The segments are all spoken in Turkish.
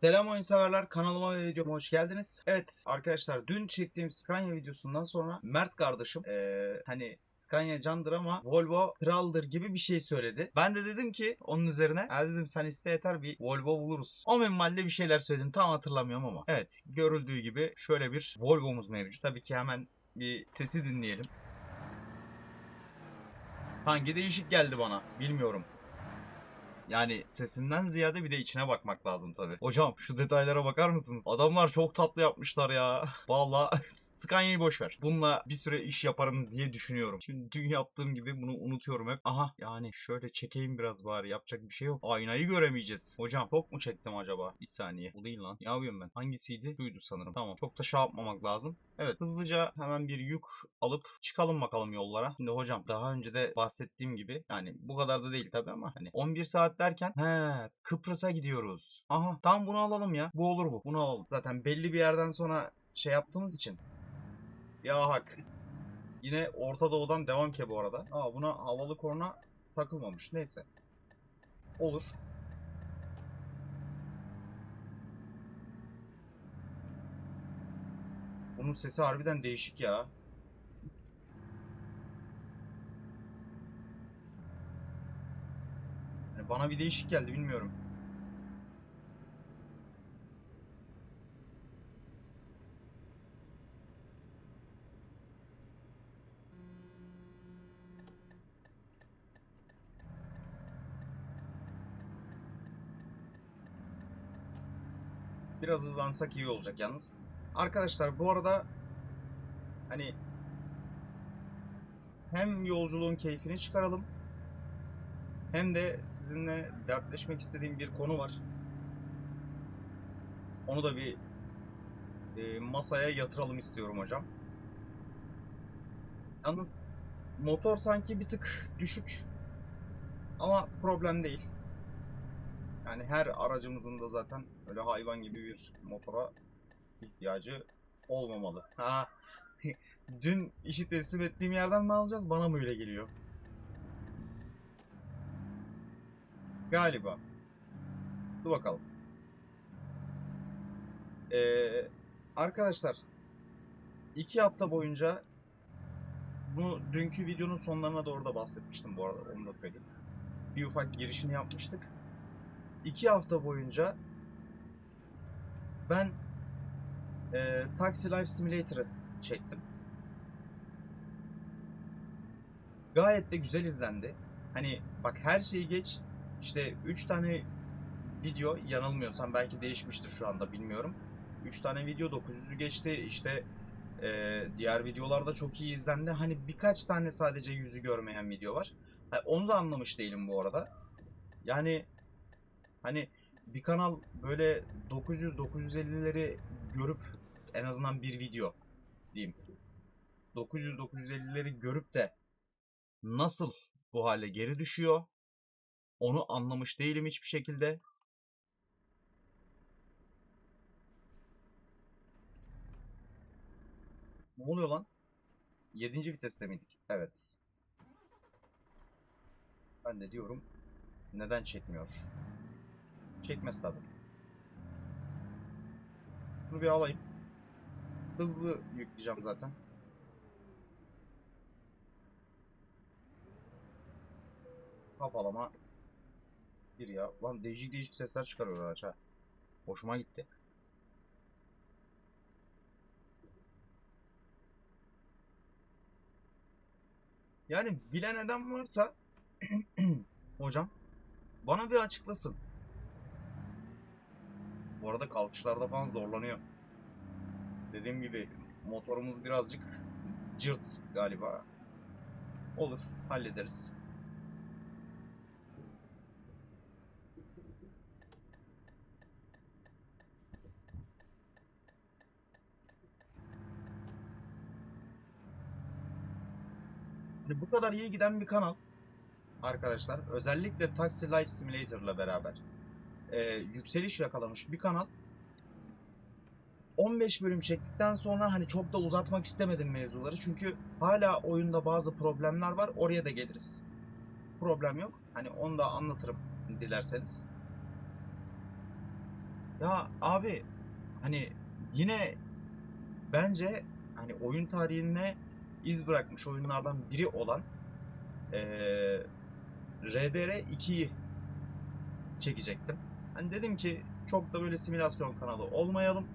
Selam oyun severler kanalıma ve videoma hoş geldiniz. Evet arkadaşlar dün çektiğim Scania videosundan sonra Mert kardeşim eee, hani Scania candır ama Volvo kraldır gibi bir şey söyledi. Ben de dedim ki onun üzerine "Ha dedim sen iste yeter bir Volvo buluruz. O minvalde bir şeyler söyledim tam hatırlamıyorum ama. Evet görüldüğü gibi şöyle bir Volvo'muz mevcut. Tabii ki hemen bir sesi dinleyelim. Sanki değişik geldi bana bilmiyorum. Yani sesinden ziyade bir de içine bakmak lazım tabii. Hocam şu detaylara bakar mısınız? Adamlar çok tatlı yapmışlar ya. Valla Scania'yı boş ver. Bununla bir süre iş yaparım diye düşünüyorum. Şimdi dün yaptığım gibi bunu unutuyorum hep. Aha yani şöyle çekeyim biraz bari. Yapacak bir şey yok. Aynayı göremeyeceğiz. Hocam çok mu çektim acaba? Bir saniye. Bu değil lan. Ne yapıyorum ben? Hangisiydi? Şuydu sanırım. Tamam. Çok da şey yapmamak lazım. Evet hızlıca hemen bir yük alıp çıkalım bakalım yollara. Şimdi hocam daha önce de bahsettiğim gibi yani bu kadar da değil tabii ama hani 11 saat derken he Kıbrıs'a gidiyoruz. Aha tam bunu alalım ya. Bu olur bu. Bunu alalım. Zaten belli bir yerden sonra şey yaptığımız için. Ya hak. Yine Orta Doğu'dan devam ki bu arada. Aa buna havalı korna takılmamış. Neyse. Olur. Bunun sesi harbiden değişik ya. Bana bir değişik geldi bilmiyorum. Biraz hızlansak iyi olacak yalnız. Arkadaşlar bu arada hani hem yolculuğun keyfini çıkaralım hem de sizinle dertleşmek istediğim bir konu var. Onu da bir e, masaya yatıralım istiyorum hocam. Yalnız motor sanki bir tık düşük ama problem değil. Yani her aracımızın da zaten öyle hayvan gibi bir motora ihtiyacı olmamalı. Ha, dün işi teslim ettiğim yerden mi alacağız? Bana mı öyle geliyor? Galiba. Dur bakalım. Ee, arkadaşlar iki hafta boyunca bunu dünkü videonun sonlarına doğru da bahsetmiştim bu arada onu da söyleyeyim. Bir ufak girişini yapmıştık. İki hafta boyunca ben e, Taxi Life Simulator'ı çektim. Gayet de güzel izlendi. Hani bak her şeyi geç. İşte 3 tane video yanılmıyorsam belki değişmiştir şu anda bilmiyorum. 3 tane video 900'ü geçti. İşte e, diğer videolarda çok iyi izlendi. Hani birkaç tane sadece yüzü görmeyen video var. Ha, onu da anlamış değilim bu arada. Yani hani bir kanal böyle 900-950'leri görüp en azından bir video diyeyim. 900-950'leri görüp de nasıl bu hale geri düşüyor? Onu anlamış değilim hiçbir şekilde. Ne oluyor lan? 7. viteste miydik? Evet. Ben de diyorum neden çekmiyor? Çekmez tabi. Bunu bir alayım. Hızlı yükleyeceğim zaten. Kapalama. Bir ya. Lan değişik değişik sesler çıkarıyor araç ha. Hoşuma gitti. Yani bilen adam varsa hocam bana bir açıklasın. Bu arada kalkışlarda falan zorlanıyor. Dediğim gibi motorumuz birazcık cırt galiba. Olur, hallederiz. Hani bu kadar iyi giden bir kanal arkadaşlar özellikle Taxi Life Simulator ile beraber e, yükseliş yakalamış bir kanal. 15 bölüm çektikten sonra hani çok da uzatmak istemedim mevzuları. Çünkü hala oyunda bazı problemler var oraya da geliriz. Problem yok. Hani onu da anlatırım dilerseniz. Ya abi hani yine bence hani oyun tarihine iz bırakmış oyunlardan biri olan eee RDR 2'yi çekecektim. Hani dedim ki çok da böyle simülasyon kanalı olmayalım.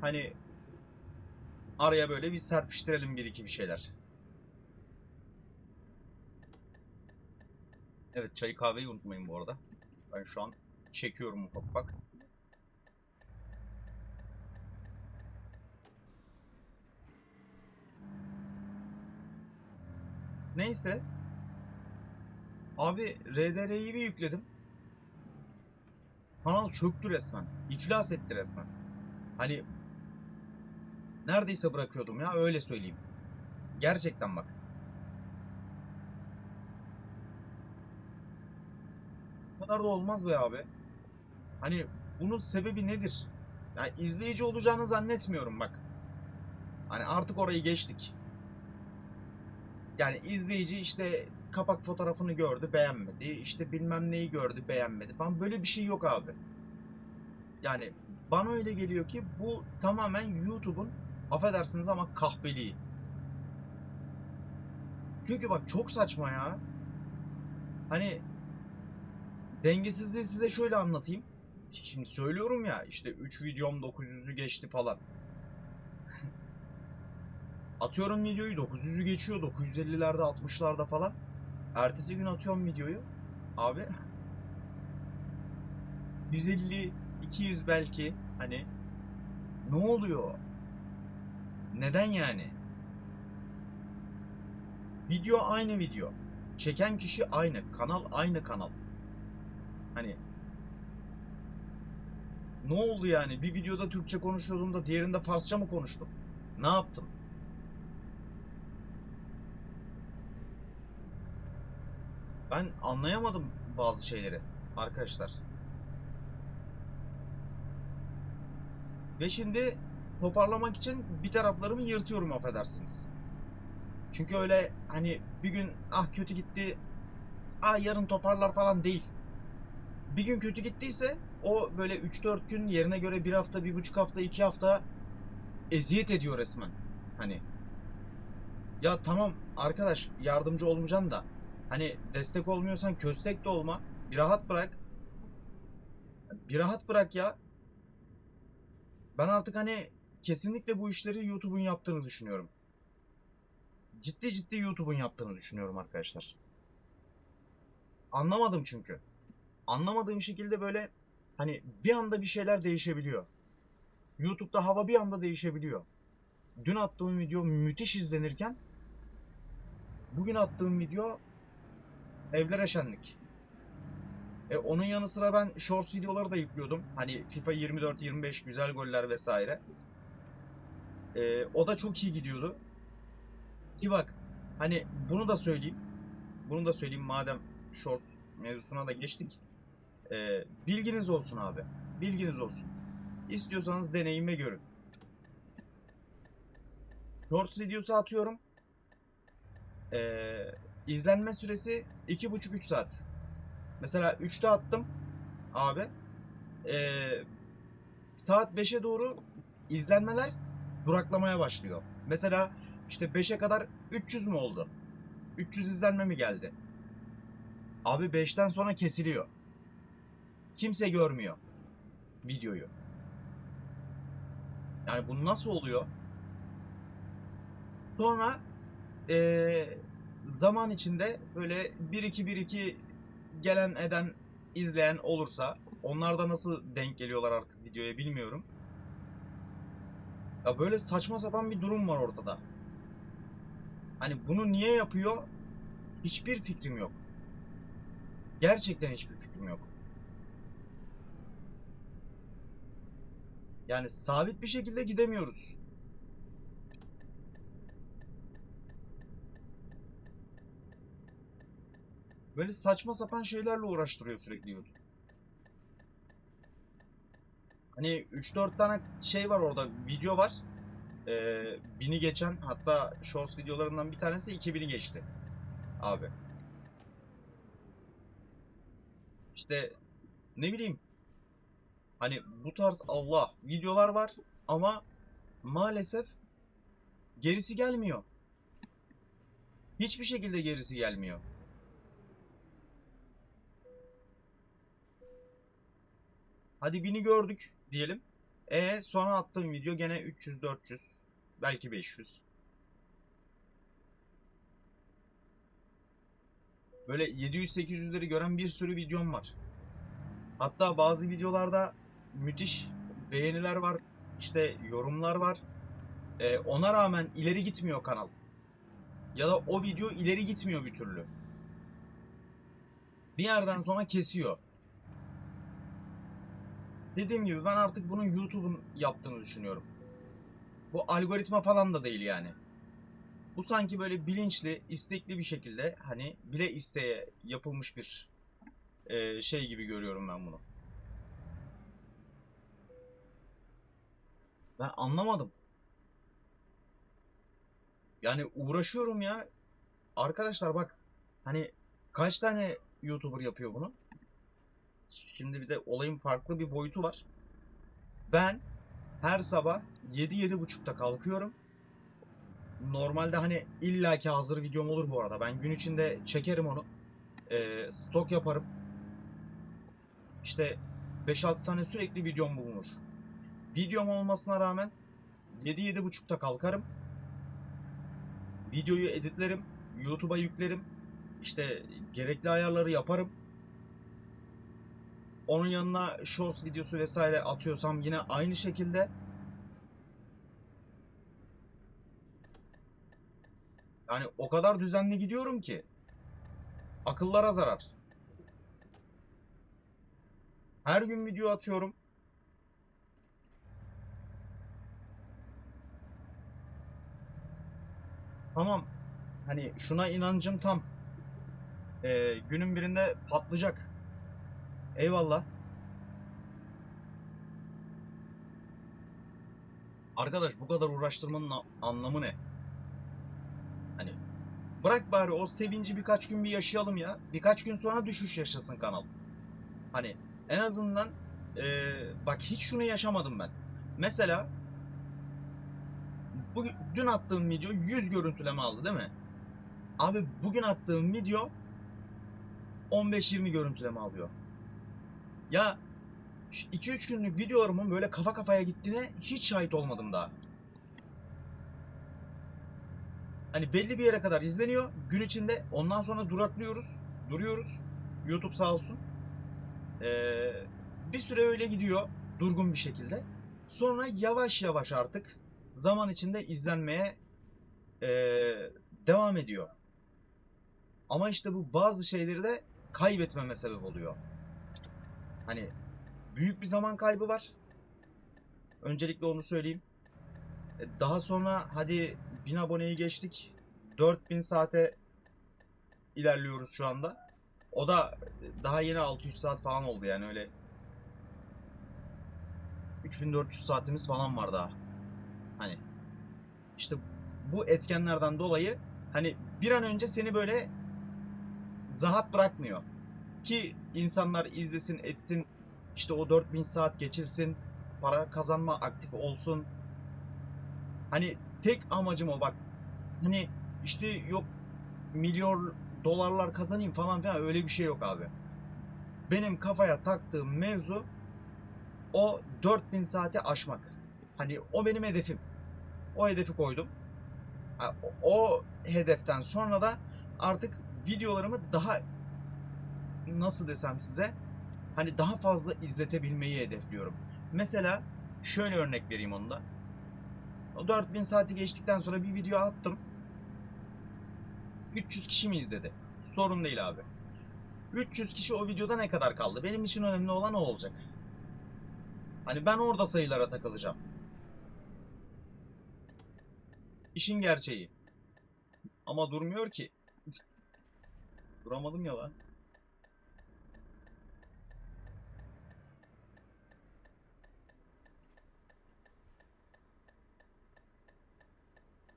Hani araya böyle bir serpiştirelim bir iki bir şeyler. Evet çayı kahveyi unutmayın bu arada. Ben şu an çekiyorum ufak ufak. Neyse. Abi RDR'yi bir yükledim. Kanal çöktü resmen. İflas etti resmen. Hani neredeyse bırakıyordum ya öyle söyleyeyim. Gerçekten bak. Bu kadar da olmaz be abi. Hani bunun sebebi nedir? Yani izleyici olacağını zannetmiyorum bak. Hani artık orayı geçtik. Yani izleyici işte kapak fotoğrafını gördü beğenmedi. İşte bilmem neyi gördü beğenmedi falan. Böyle bir şey yok abi. Yani bana öyle geliyor ki bu tamamen YouTube'un affedersiniz ama kahpeliği. Çünkü bak çok saçma ya. Hani dengesizliği size şöyle anlatayım. Şimdi söylüyorum ya işte 3 videom 900'ü geçti falan. Atıyorum videoyu 900'ü geçiyor 950'lerde 60'larda falan. Ertesi gün atıyorum videoyu. Abi 150 200 belki hani ne oluyor? Neden yani? Video aynı video. Çeken kişi aynı. Kanal aynı kanal. Hani ne oldu yani? Bir videoda Türkçe konuşuyordum da diğerinde Farsça mı konuştum? Ne yaptım? Ben anlayamadım bazı şeyleri arkadaşlar. Ve şimdi toparlamak için bir taraflarımı yırtıyorum affedersiniz. Çünkü öyle hani bir gün ah kötü gitti ah yarın toparlar falan değil. Bir gün kötü gittiyse o böyle 3-4 gün yerine göre bir hafta, bir buçuk hafta, iki hafta eziyet ediyor resmen. Hani ya tamam arkadaş yardımcı olmayacaksın da hani destek olmuyorsan köstek de olma. Bir rahat bırak. Bir rahat bırak ya. Ben artık hani kesinlikle bu işleri YouTube'un yaptığını düşünüyorum. Ciddi ciddi YouTube'un yaptığını düşünüyorum arkadaşlar. Anlamadım çünkü. Anlamadığım şekilde böyle hani bir anda bir şeyler değişebiliyor. YouTube'da hava bir anda değişebiliyor. Dün attığım video müthiş izlenirken bugün attığım video evlere şenlik. E, onun yanı sıra ben shorts videoları da yüklüyordum. Hani FIFA 24-25 güzel goller vesaire. E, o da çok iyi gidiyordu. Ki bak hani bunu da söyleyeyim. Bunu da söyleyeyim madem shorts mevzusuna da geçtik. E, bilginiz olsun abi. Bilginiz olsun. İstiyorsanız deneyin ve görün. Shorts videosu atıyorum. Ee, izlenme süresi 2,5-3 saat. Mesela 3'te attım abi. Ee, saat 5'e doğru izlenmeler duraklamaya başlıyor. Mesela işte 5'e kadar 300 mü oldu? 300 izlenme mi geldi? Abi 5'ten sonra kesiliyor. Kimse görmüyor videoyu. Yani bu nasıl oluyor? Sonra eee, zaman içinde böyle 1-2-1-2 gelen eden izleyen olursa onlar da nasıl denk geliyorlar artık videoya bilmiyorum. Ya böyle saçma sapan bir durum var ortada. Hani bunu niye yapıyor? Hiçbir fikrim yok. Gerçekten hiçbir fikrim yok. Yani sabit bir şekilde gidemiyoruz. Böyle saçma sapan şeylerle uğraştırıyor sürekli YouTube. Hani 3-4 tane şey var orada video var. Ee, bini geçen hatta shorts videolarından bir tanesi 2000'i geçti. Abi. İşte ne bileyim Hani bu tarz Allah videolar var ama maalesef gerisi gelmiyor. Hiçbir şekilde gerisi gelmiyor. Hadi bini gördük diyelim. E sonra attığım video gene 300 400 belki 500. Böyle 700-800'leri gören bir sürü videom var. Hatta bazı videolarda müthiş beğeniler var. işte yorumlar var. Ee, ona rağmen ileri gitmiyor kanal. Ya da o video ileri gitmiyor bir türlü. Bir yerden sonra kesiyor. Dediğim gibi ben artık bunun YouTube'un yaptığını düşünüyorum. Bu algoritma falan da değil yani. Bu sanki böyle bilinçli, istekli bir şekilde hani bile isteye yapılmış bir e, şey gibi görüyorum ben bunu. Ben anlamadım. Yani uğraşıyorum ya. Arkadaşlar bak hani kaç tane YouTuber yapıyor bunu? Şimdi bir de olayın farklı bir boyutu var. Ben her sabah 7-7.30'da kalkıyorum. Normalde hani illaki hazır videom olur bu arada. Ben gün içinde çekerim onu. Ee, stok yaparım. İşte 5-6 tane sürekli videom bulunur. Videom olmasına rağmen 7-7.30'da kalkarım. Videoyu editlerim. YouTube'a yüklerim. İşte gerekli ayarları yaparım. Onun yanına shorts videosu vesaire atıyorsam yine aynı şekilde Yani o kadar düzenli gidiyorum ki akıllara zarar. Her gün video atıyorum. Tamam. Hani şuna inancım tam. Ee, günün birinde patlayacak. Eyvallah. Arkadaş bu kadar uğraştırmanın anlamı ne? Hani bırak bari o sevinci birkaç gün bir yaşayalım ya. Birkaç gün sonra düşüş yaşasın kanal. Hani en azından eee, bak hiç şunu yaşamadım ben. Mesela bu, dün attığım video 100 görüntüleme aldı değil mi? Abi bugün attığım video 15-20 görüntüleme alıyor. Ya 2-3 günlük videolarımın böyle kafa kafaya gittiğine hiç şahit olmadım daha. Hani belli bir yere kadar izleniyor. Gün içinde ondan sonra duraklıyoruz. Duruyoruz. YouTube sağ olsun. Ee, bir süre öyle gidiyor. Durgun bir şekilde. Sonra yavaş yavaş artık zaman içinde izlenmeye ee, devam ediyor. Ama işte bu bazı şeyleri de kaybetmeme sebep oluyor. Hani büyük bir zaman kaybı var. Öncelikle onu söyleyeyim. E, Daha sonra hadi 1000 aboneyi geçtik. 4000 saate ilerliyoruz şu anda. O da daha yeni 600 saat falan oldu yani öyle 3400 saatimiz falan var daha. Hani işte bu etkenlerden dolayı hani bir an önce seni böyle rahat bırakmıyor. Ki insanlar izlesin, etsin, işte o 4000 saat geçilsin, para kazanma aktif olsun. Hani tek amacım o bak. Hani işte yok milyon dolarlar kazanayım falan filan öyle bir şey yok abi. Benim kafaya taktığım mevzu o 4000 saati aşmak. Hani o benim hedefim. O hedefi koydum. O hedeften sonra da artık videolarımı daha nasıl desem size hani daha fazla izletebilmeyi hedefliyorum. Mesela şöyle örnek vereyim onu da. O 4000 saati geçtikten sonra bir video attım. 300 kişi mi izledi? Sorun değil abi. 300 kişi o videoda ne kadar kaldı? Benim için önemli olan o olacak. Hani ben orada sayılara takılacağım. İşin gerçeği. Ama durmuyor ki. Duramadım ya lan.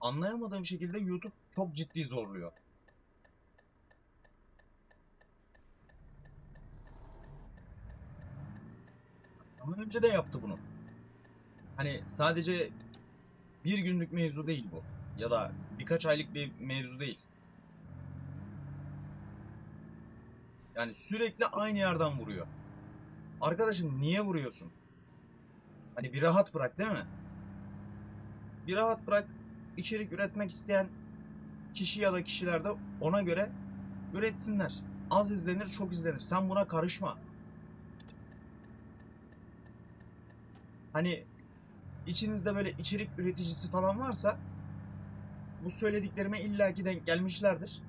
Anlayamadığım şekilde YouTube çok ciddi zorluyor. Ama önce de yaptı bunu. Hani sadece bir günlük mevzu değil bu. Ya da birkaç aylık bir mevzu değil. Yani sürekli aynı yerden vuruyor. Arkadaşım niye vuruyorsun? Hani bir rahat bırak değil mi? Bir rahat bırak. İçerik üretmek isteyen kişi ya da kişiler de ona göre üretsinler. Az izlenir, çok izlenir. Sen buna karışma. Hani içinizde böyle içerik üreticisi falan varsa bu söylediklerime illaki denk gelmişlerdir.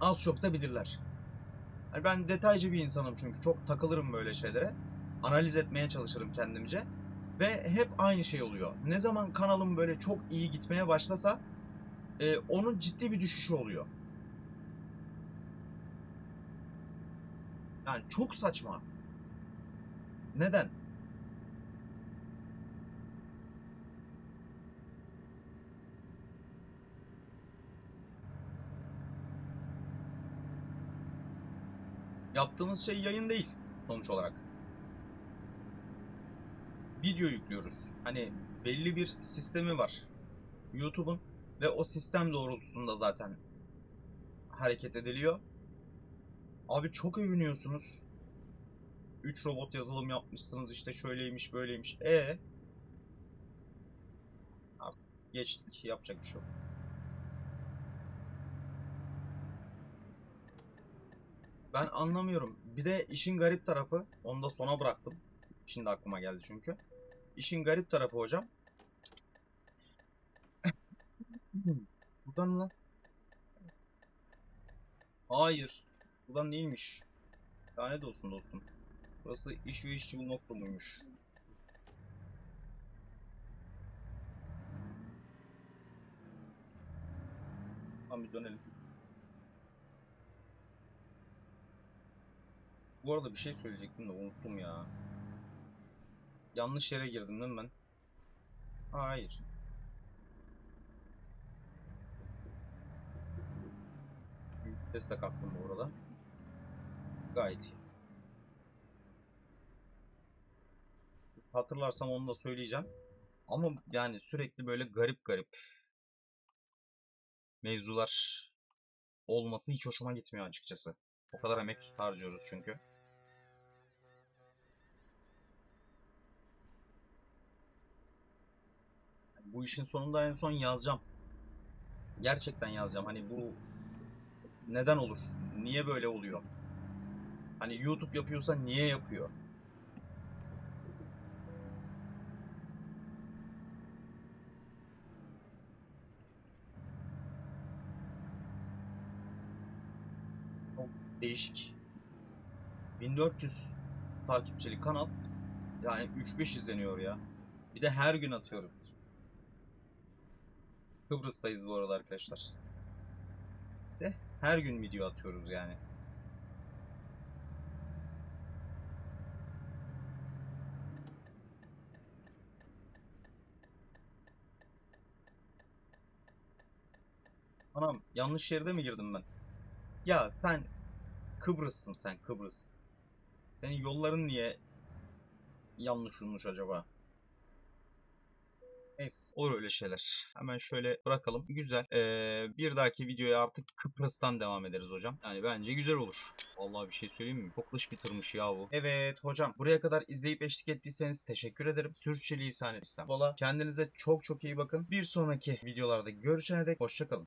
Az çok da bilirler. Hani ben detaycı bir insanım çünkü çok takılırım böyle şeylere. Analiz etmeye çalışırım kendimce. Ve hep aynı şey oluyor. Ne zaman kanalım böyle çok iyi gitmeye başlasa e, onun ciddi bir düşüşü oluyor. Yani çok saçma. Neden? Yaptığımız şey yayın değil sonuç olarak. Video yüklüyoruz. Hani belli bir sistemi var YouTube'un ve o sistem doğrultusunda zaten hareket ediliyor. Abi çok övünüyorsunuz. 3 robot yazılım yapmışsınız işte şöyleymiş böyleymiş. E Artık geçtik yapacak bir şey yok. Ben anlamıyorum. Bir de işin garip tarafı, onu da sona bıraktım. Şimdi aklıma geldi çünkü. İşin garip tarafı hocam. Buradan lan. Hayır. Buradan değilmiş. Lanet olsun dostum. Burası iş ve işçi bulmak durumuymuş. Tamam bir dönelim. Bu arada bir şey söyleyecektim de unuttum ya. Yanlış yere girdim değil mi ben? Hayır. Büyük Sesle kalktım bu arada. Gayet iyi. Hatırlarsam onu da söyleyeceğim. Ama yani sürekli böyle garip garip mevzular olması hiç hoşuma gitmiyor açıkçası. O kadar emek harcıyoruz çünkü. Bu işin sonunda en son yazacağım. Gerçekten yazacağım. Hani bu neden olur? Niye böyle oluyor? Hani YouTube yapıyorsa niye yapıyor? Çok değişik. 1400 takipçili kanal yani 3-5 izleniyor ya. Bir de her gün atıyoruz. Kıbrıs'tayız bu arada arkadaşlar. De her gün video atıyoruz yani. Anam yanlış yerde mi girdim ben? Ya sen Kıbrıs'sın sen Kıbrıs. Senin yolların niye yanlış olmuş acaba? Neyse olur öyle şeyler. Hemen şöyle bırakalım. Güzel. Ee, bir dahaki videoya artık Kıbrıs'tan devam ederiz hocam. Yani bence güzel olur. Vallahi bir şey söyleyeyim mi? Çok bitirmiş ya bu. Evet hocam buraya kadar izleyip eşlik ettiyseniz teşekkür ederim. Sürçülisan etsem. Valla kendinize çok çok iyi bakın. Bir sonraki videolarda görüşene dek hoşçakalın.